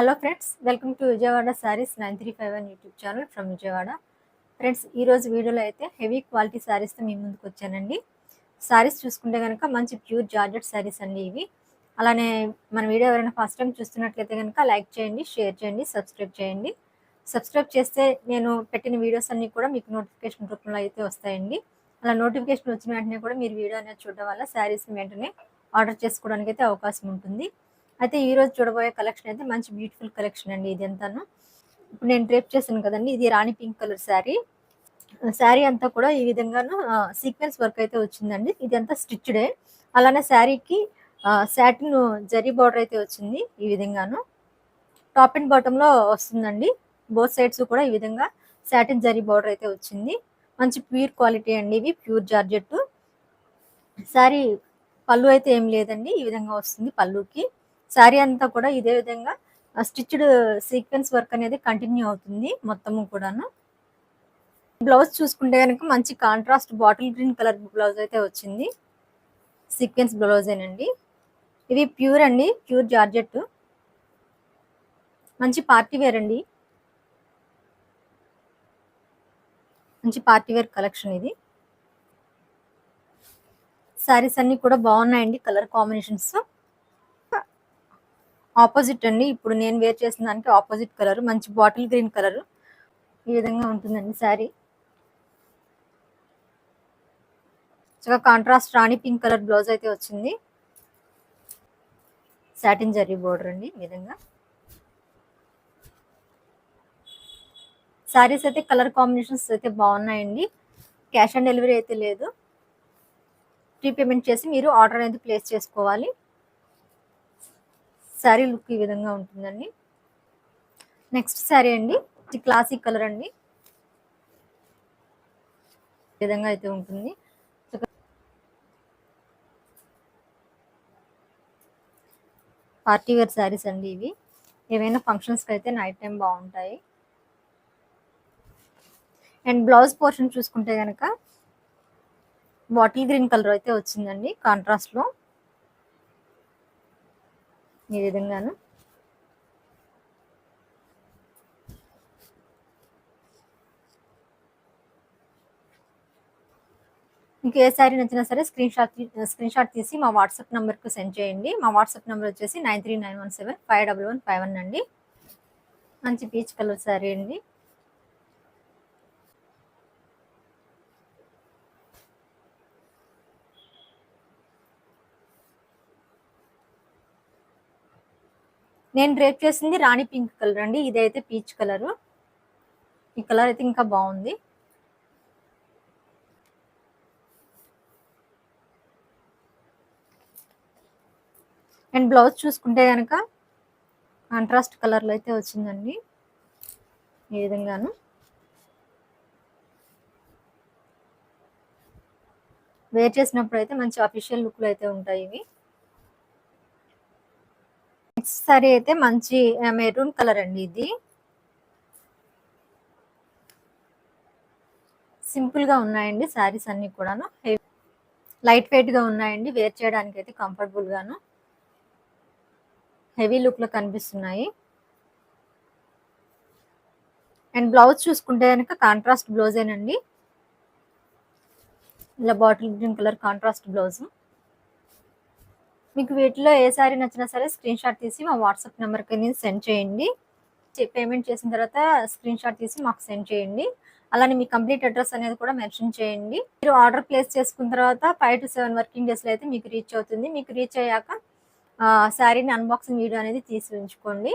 Hello friends welcome to Vijayawada saris nine three five one YouTube channel from Vijayawada. Friends ఈరోజు వీడియోలో అయితే heavy quality శారీస్తో మీ ముందుకు వచ్చానండి. శారీస్ చూసుకుంటే కనుక మంచి ప్యూర్ జార్జెట్ శారీస్ అండి ఇవి. అలానే మన వీడియో ఎవరైనా ఫస్ట్ టైం చూస్తున్నట్లయితే కనుక లైక్ చేయండి షేర్ చేయండి సబ్స్క్రైబ్ చేయండి. సబ్స్క్రైబ్ చేస్తే నేను పెట్టిన వీడియోస్ అన్నీ కూడా మీకు నోటిఫికేషన్ రూపంలో అయితే వస్తాయండి. అలా నోటిఫికేషన్ వచ్చిన వెంటనే కూడా మీరు వీడియో అనేది చూడడం వల్ల శారీస్ వెంటనే ఆర్డర్ చేసుకోవడానికి అయితే అవకాశం ఉంటుంది. అయితే ఈ రోజు చూడబోయే కలెక్షన్ అయితే మంచి బ్యూటిఫుల్ కలెక్షన్ అండి ఇది అంతాను. ఇప్పుడు నేను డ్రేప్ చేశాను కదండి ఇది రాణి పింక్ కలర్ శారీ. శారీ అంతా కూడా ఈ విధంగాను సీక్వెన్స్ వర్క్ అయితే వచ్చిందండి. ఇది అంతా స్టిచ్డే అలానే శారీకి శాటిన్ జరీ బార్డర్ అయితే వచ్చింది ఈ విధంగాను. టాప్ అండ్ బాటంలో వస్తుందండి. బోత్ సైడ్స్ కూడా ఈ విధంగా శాటిన్ జరీ బార్డర్ అయితే వచ్చింది. మంచి ప్యూర్ క్వాలిటీ అండి ఇవి ప్యూర్ జార్జెట్ శారీ పళ్ళు అయితే ఏం లేదండి ఈ విధంగా వస్తుంది పళ్ళుకి. శారీ అంతా కూడా ఇదే విధంగా స్టిచ్డ్ సీక్వెన్స్ వర్క్ అనేది కంటిన్యూ అవుతుంది మొత్తము కూడాను. బ్లౌజ్ చూసుకుంటే కనుక మంచి contrast bottle green colour blouse అయితే వచ్చింది. సీక్వెన్స్ బ్లౌజేనండి. ఇది ప్యూర్ అండి ప్యూర్ జార్జెట్ మంచి పార్టీ వేర్ అండి. మంచి పార్టీ వేర్ కలెక్షన్ ఇది. శారీస్ అన్ని కూడా బాగున్నాయండి కలర్ కాంబినేషన్స్. ఆపోజిట్ అండి. ఇప్పుడు నేను వేర్ చేసిన దానికి ఆపోజిట్ కలర్ మంచి బాటిల్ గ్రీన్ కలర్. ఈ విధంగా ఉంటుందండి శారీ. చక్కగా contrast rani pink colour blouse అయితే వచ్చింది. సాటిన్ జరీ బోర్డర్ అండి ఈ విధంగా. శారీస్ అయితే కలర్ కాంబినేషన్స్ అయితే బాగున్నాయండి. క్యాష్ ఆన్ డెలివరీ అయితే లేదు. ప్రీ పేమెంట్ చేసి మీరు ఆర్డర్ అనేది ప్లేస్ చేసుకోవాలి. శారీ లుక్ ఈ విధంగా ఉంటుందండి. నెక్స్ట్ శారీ అండి. ఇది క్లాసిక్ కలర్ అండి. విధంగా అయితే ఉంటుంది. పార్టీ వేర్ శారీస్ అండి ఇవి. ఏవైనా ఫంక్షన్స్కి అయితే నైట్ టైం బాగుంటాయి. అండ్ బ్లౌజ్ పోర్షన్ చూసుకుంటే కనుక బాటిల్ గ్రీన్ కలర్ అయితే వచ్చిందండి కాంట్రాస్ట్లో ఈ విధంగాను. మీకు ఏ శారీ నచ్చినా సరే స్క్రీన్ షాట్ స్క్రీన్ షాట్ తీసి మా వాట్సాప్ నెంబర్కు సెండ్ చేయండి. మా వాట్సాప్ నెంబర్ వచ్చేసి nine three nine one seven five double one five one అండి. మంచి పీచ్ కలర్ శారీ అండి. నేను డ్రేప్ చేసింది రాణి పింక్ కలర్ అండి. ఇదైతే పీచ్ కలర్. ఈ కలర్ అయితే ఇంకా బాగుంది. అండ్ బ్లౌజ్ చూసుకుంటే కనుక కాంట్రాస్ట్ కలర్లో అయితే వచ్చిందండి. ఈ విధంగాను. వేర్ చేసినప్పుడు అయితే మంచి అఫీషియల్ లుక్లు అయితే ఉంటాయి ఇవి. నెక్స్ట్ సారీ అయితే మంచి మెరూన్ కలర్ అండి ఇది. సింపుల్గా ఉన్నాయండి శారీస్ అన్ని కూడాను. లైట్ వెయిట్గా ఉన్నాయండి వేర్ చేయడానికి అయితే కంఫర్టబుల్ గాను. హెవీ లుక్లో కనిపిస్తున్నాయి. అండ్ బ్లౌజ్ చూసుకుంటే కనుక కాంట్రాస్ట్ బ్లౌజేనండి. ఇలా bottle green colour contrast blouse. మీకు వీటిలో ఏ సారీ నచ్చినా సరే స్క్రీన్ షాట్ తీసి మా వాట్సాప్ నెంబర్కి నేను సెండ్ చేయండి. పేమెంట్ చేసిన తర్వాత స్క్రీన్ షాట్ తీసి మాకు సెండ్ చేయండి. అలానే మీ కంప్లీట్ అడ్రస్ అనేది కూడా మెన్షన్ చేయండి. మీరు ఆర్డర్ ప్లేస్ చేసుకున్న తర్వాత ఫైవ్ టు సెవెన్ వర్కింగ్ డేస్లో అయితే మీకు రీచ్ అవుతుంది. మీకు రీచ్ అయ్యాక శారీని అన్బాక్సింగ్ వీడియో అనేది తీసి ఉంచుకోండి.